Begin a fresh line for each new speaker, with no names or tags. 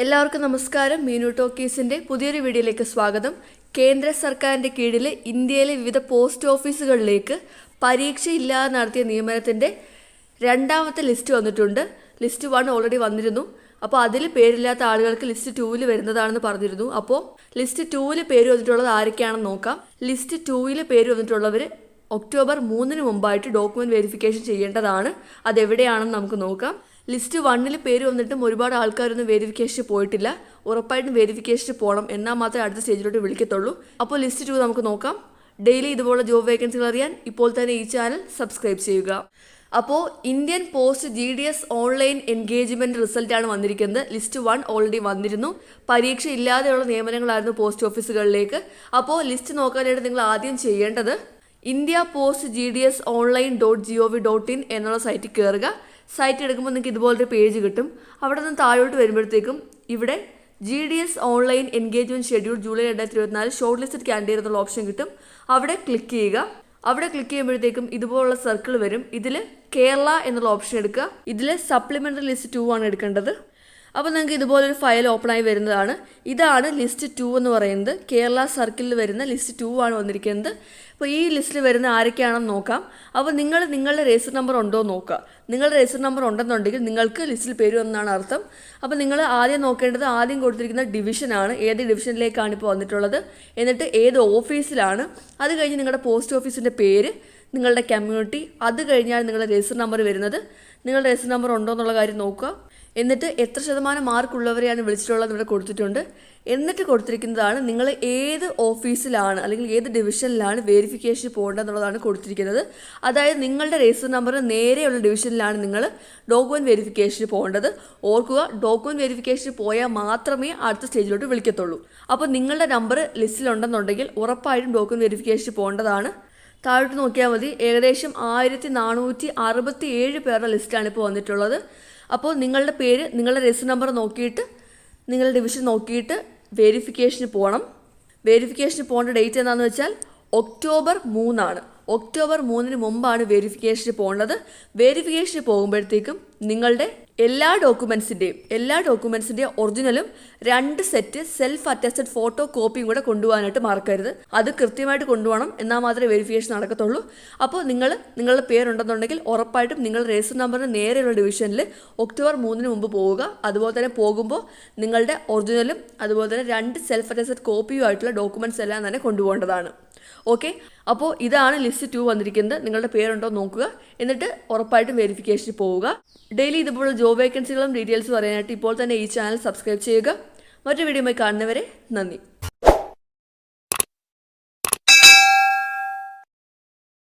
എല്ലാവർക്കും നമസ്കാരം. മീനു ടോക്കീസിന്റെ പുതിയൊരു വീഡിയോയിലേക്ക് സ്വാഗതം. കേന്ദ്ര സർക്കാരിന്റെ കീഴിൽ ഇന്ത്യയിലെ വിവിധ പോസ്റ്റ് ഓഫീസുകളിലേക്ക് പരീക്ഷയില്ലാതെ നടത്തിയ നിയമനത്തിന്റെ രണ്ടാമത്തെ ലിസ്റ്റ് വന്നിട്ടുണ്ട്. ലിസ്റ്റ് വൺ ഓൾറെഡി വന്നിരുന്നു. അപ്പോൾ അതിൽ പേരില്ലാത്ത ആളുകൾക്ക് ലിസ്റ്റ് ടൂവിൽ വരുന്നതാണെന്ന് പറഞ്ഞിരുന്നു. അപ്പോൾ ലിസ്റ്റ് ടൂവിൽ പേര് വന്നിട്ടുള്ളത് ആരൊക്കെയാണെന്ന് നോക്കാം. ലിസ്റ്റ് ടൂവിൽ പേര് വന്നിട്ടുള്ളവർ ഒക്ടോബർ മൂന്നിന് മുമ്പായിട്ട് ഡോക്യുമെന്റ് വെരിഫിക്കേഷൻ ചെയ്യേണ്ടതാണ്. അതെവിടെയാണെന്ന് നമുക്ക് നോക്കാം. ലിസ്റ്റ് വണ്ണിൽ പേര് വന്നിട്ടും ഒരുപാട് ആൾക്കാരൊന്നും വെരിഫിക്കേഷൻ പോയിട്ടില്ല. ഉറപ്പായിട്ടും വെരിഫിക്കേഷൻ പോകണം എന്നാൽ മാത്രമേ അടുത്ത സ്റ്റേജിലോട്ട് വിളിക്കത്തുള്ളൂ. അപ്പോൾ ലിസ്റ്റ് ടു നമുക്ക് നോക്കാം. ഡെയിലി ഇതുപോലെ ജോബ് വേക്കൻസികൾ അറിയാൻ ഇപ്പോൾ തന്നെ ഈ ചാനൽ സബ്സ്ക്രൈബ് ചെയ്യുക. അപ്പോൾ Indian post G D S online engagement റിസൾട്ടാണ് വന്നിരിക്കുന്നത്. ലിസ്റ്റ് വൺ ഓൾറെഡി വന്നിരുന്നു. പരീക്ഷ ഇല്ലാതെയുള്ള നിയമനങ്ങളായിരുന്നു പോസ്റ്റ് ഓഫീസുകളിലേക്ക്. അപ്പോൾ ലിസ്റ്റ് നോക്കാനായിട്ട് നിങ്ങൾ ആദ്യം ചെയ്യേണ്ടത് India post G D S online dot G O V dot in എന്നുള്ള സൈറ്റിൽ കയറുക. സൈറ്റ് എടുക്കുമ്പോൾ നിങ്ങൾക്ക് ഇതുപോലൊരു പേജ് കിട്ടും. അവിടെ നിന്ന് താഴോട്ട് വരുമ്പോഴത്തേക്കും ഇവിടെ G D S online engagement schedule July രണ്ടായിരത്തി ഇരുപത്തിനാല് ഷോർട്ട് ലിസ്റ്റഡ് കാൻഡിഡേറ്റ് എന്നുള്ള ഓപ്ഷൻ കിട്ടും. അവിടെ ക്ലിക്ക് ചെയ്യുക. അവിടെ ക്ലിക്ക് ചെയ്യുമ്പോഴത്തേക്കും ഇതുപോലുള്ള സർക്കിൾ വരും. ഇതിൽ കേരള എന്നുള്ള ഓപ്ഷൻ എടുക്കുക. ഇതിൽ സപ്ലിമെന്ററി ലിസ്റ്റ് ടു ആണ് എടുക്കേണ്ടത്. അപ്പോൾ നിങ്ങൾക്ക് ഇതുപോലൊരു ഫയൽ ഓപ്പൺ ആയി വരുന്നതാണ്. ഇതാണ് ലിസ്റ്റ് ടു എന്ന് പറയുന്നത്. കേരള സർക്കിളിൽ വരുന്ന ലിസ്റ്റ് ടു ആണ് വന്നിരിക്കുന്നത്. അപ്പോൾ ഈ ലിസ്റ്റിൽ വരുന്ന ആരൊക്കെയാണെന്ന് നോക്കാം. അപ്പോൾ നിങ്ങൾ നിങ്ങളുടെ രജിസ്റ്റർ നമ്പർ ഉണ്ടോ നോക്കുക. നിങ്ങളുടെ രജിസ്റ്റർ നമ്പർ ഉണ്ടെന്നുണ്ടെങ്കിൽ നിങ്ങൾക്ക് ലിസ്റ്റിൽ പേര് വന്നാണ് അർത്ഥം. അപ്പോൾ നിങ്ങൾ ആദ്യം നോക്കേണ്ടത് ആദ്യം കൊടുത്തിരിക്കുന്ന ഡിവിഷനാണ് ഏത് ഡിവിഷനിലേക്കാണ് ഇപ്പോൾ വന്നിട്ടുള്ളത്? എന്നിട്ട് ഏത് ഓഫീസിലാണ് അത് കഴിഞ്ഞ് നിങ്ങളുടെ പോസ്റ്റ് ഓഫീസിന്റെ പേര് നിങ്ങളുടെ കമ്മ്യൂണിറ്റി അത് കഴിഞ്ഞാൽ നിങ്ങളുടെ രജിസ്റ്റർ നമ്പർ വരുന്നത്. നിങ്ങളുടെ രജിസ്റ്റർ നമ്പർ ഉണ്ടോ എന്നുള്ള കാര്യം നോക്കുക. എന്നിട്ട് എത്ര ശതമാനം മാർക്ക് ഉള്ളവരെയാണ് വിളിച്ചിട്ടുള്ളത് ഇവിടെ കൊടുത്തിട്ടുണ്ട്. എന്നിട്ട് കൊടുത്തിരിക്കുന്നതാണ് നിങ്ങൾ ഏത് ഓഫീസിലാണ് അല്ലെങ്കിൽ ഏത് ഡിവിഷനിലാണ് വെരിഫിക്കേഷൻ പോകേണ്ടതെന്നുള്ളതാണ് കൊടുത്തിരിക്കുന്നത്. അതായത് നിങ്ങളുടെ രജിസ്റ്റർ നമ്പർ നേരെയുള്ള ഡിവിഷനിലാണ് നിങ്ങൾ ഡോക്യുമെന്റ് വെരിഫിക്കേഷന് പോകേണ്ടത്. ഓർക്കുക ഡോക്യുമെന്റ് വെരിഫിക്കേഷൻ പോയാൽ മാത്രമേ അടുത്ത സ്റ്റേജിലോട്ട് വിളിക്കത്തുള്ളൂ. അപ്പോൾ നിങ്ങളുടെ നമ്പർ ലിസ്റ്റിലുണ്ടെന്നുണ്ടെങ്കിൽ ഉറപ്പായിട്ടും ഡോക്യുമെന്റ് വെരിഫിക്കേഷൻ പോകേണ്ടതാണ്. താഴോട്ട് നോക്കിയാൽ മതി. ഏകദേശം ആയിരത്തി നാനൂറ്റി അറുപത്തി ഏഴ് പേരുടെ ലിസ്റ്റാണ് ഇപ്പോൾ വന്നിട്ടുള്ളത്. അപ്പോൾ നിങ്ങളുടെ പേര് നിങ്ങളുടെ രജിസ്റ്റർ നമ്പർ നോക്കിയിട്ട് നിങ്ങളുടെ ഡിവിഷൻ നോക്കിയിട്ട് വെരിഫിക്കേഷന് പോകണം വെരിഫിക്കേഷന് പോകേണ്ട ഡേറ്റ് എന്താണെന്ന് വെച്ചാൽ ഒക്ടോബർ മൂന്നാണ്. ഒക്ടോബർ മൂന്നിന് മുമ്പാണ് വെരിഫിക്കേഷന് പോകേണ്ടത്. വെരിഫിക്കേഷന് പോകുമ്പോഴത്തേക്കും നിങ്ങളുടെ എല്ലാ ഡോക്യുമെൻസിന്റെയും എല്ലാ ഡോക്യുമെൻസിന്റെയും ഒറിജിനലും രണ്ട് സെറ്റ് സെൽഫ് അറ്റസ്റ്റഡ് ഫോട്ടോ കോപ്പിയും കൂടെ കൊണ്ടുപോകാനായിട്ട് മറക്കരുത്. അത് കൃത്യമായിട്ട് കൊണ്ടുപോകണം എന്നാൽ മാത്രമേ വെരിഫിക്കേഷൻ നടക്കത്തുള്ളൂ. അപ്പോൾ നിങ്ങൾ നിങ്ങളുടെ പേരുണ്ടെന്നുണ്ടെങ്കിൽ ഉറപ്പായിട്ടും നിങ്ങൾ രജിസ്റ്റർ നമ്പറിന് നേരെയുള്ള ഡിവിഷനിൽ ഒക്ടോബർ മൂന്നിന് മുമ്പ് പോവുക. അതുപോലെ തന്നെ പോകുമ്പോൾ നിങ്ങളുടെ ഒറിജിനലും അതുപോലെ തന്നെ രണ്ട് സെൽഫ് അറ്റസ്റ്റഡ് കോപ്പിയും ആയിട്ടുള്ള ഡോക്യുമെന്റ്സ് എല്ലാം തന്നെ കൊണ്ടുപോകേണ്ടതാണ്. ഓക്കെ? അപ്പോൾ ഇതാണ് ലിസ്റ്റ് ടു വന്നിരിക്കുന്നത്. നിങ്ങളുടെ പേരുണ്ടോ നോക്കുക. എന്നിട്ട് ഉറപ്പായിട്ടും വെരിഫിക്കേഷൻ പോവുക. ഡെയിലി ഇതുപോലുള്ള ജോബ് വേക്കൻസികളും ഡീറ്റെയിൽസും അറിയാനായിട്ട് ഇപ്പോൾ തന്നെ ഈ ചാനൽ സബ്സ്ക്രൈബ് ചെയ്യുക. മറ്റു വീഡിയോയുമായി കാണുന്നവരെ നന്ദി.